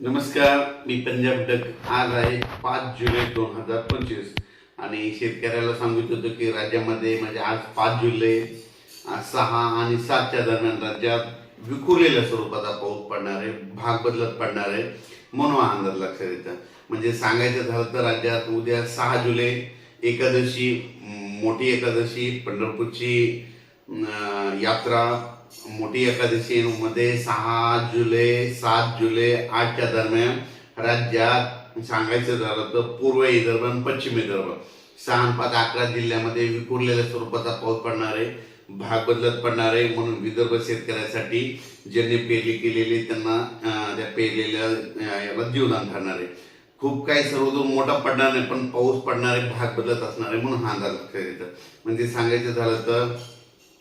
नमस्कार मी पंजाब डक आज आहे पाच जुलै दोन हजार पंचवीस. आणि शेतकऱ्याला सांगितलं होतं की राज्यामध्ये म्हणजे आज पाच जुलै आज सहा आणि सातच्या दरम्यान राज्यात विखुरलेल्या स्वरूपाचा पाऊस पडणार आहे भाग बदलत पडणार आहे म्हणून अंदाज लक्षात येतं. म्हणजे सांगायचं झालं तर राज्यात उद्या सहा जुलै एकादशी मोठी एकादशी पंढरपूरची यात्रा मोठी एकादशी मध्ये सहा जुलै सात जुलै आठच्या दरम्यान राज्यात सांगायचं झालं तर पूर्व विदर्भ आणि पश्चिम विदर्भ. सहा पाच अकरा जिल्ह्यामध्ये विखुरलेल्या स्वरूपाचा पाऊस पडणार आहे. भाग बदलत पडणार आहे. म्हणून विदर्भ शेतकऱ्यासाठी ज्यांनी पेरणी केलेली त्यांना त्या पेरलेल्या याला जीवदान ठरणार आहे. खूप काही सर्वदूर मोठा पडणार नाही पण पाऊस पडणार आहे भाग बदलत असणार आहे म्हणून हा अंदाज लक्षात येतं म्हणजे सांगायचं झालं तर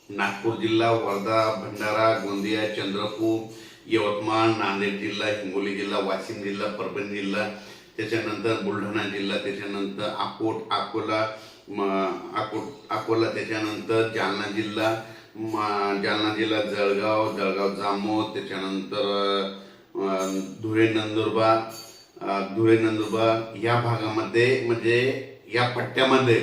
नागपूर जिल्हा वर्धा भंडारा गोंदिया चंद्रपूर यवतमाळ नांदेड जिल्हा हिंगोली जिल्हा वाशिम जिल्हा परभणी जिल्हा त्याच्यानंतर बुलढाणा जिल्हा त्याच्यानंतर अकोट अकोला म- अकोट अकोला त्याच्यानंतर जालना जिल्हा जालना जिल्हा जळगाव जळगाव जामोद त्याच्यानंतर धुळे नंदुरबार धुळे नंदुरबार या भागामध्ये म्हणजे या पट्ट्यामध्ये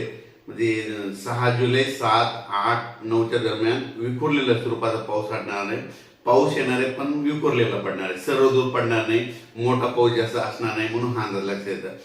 म्हणजे सहा जुलै सात आठ नऊच्या दरम्यान विखुरलेल्या स्वरूपाचा पाऊस आणणार आहे पाऊस येणार आहे पण विखुरलेला पडणार आहे. सर्व दूर पडणार नाही. मोठा पाऊस जास्त असणार नाही म्हणून हा अंदाज लक्षात येतं.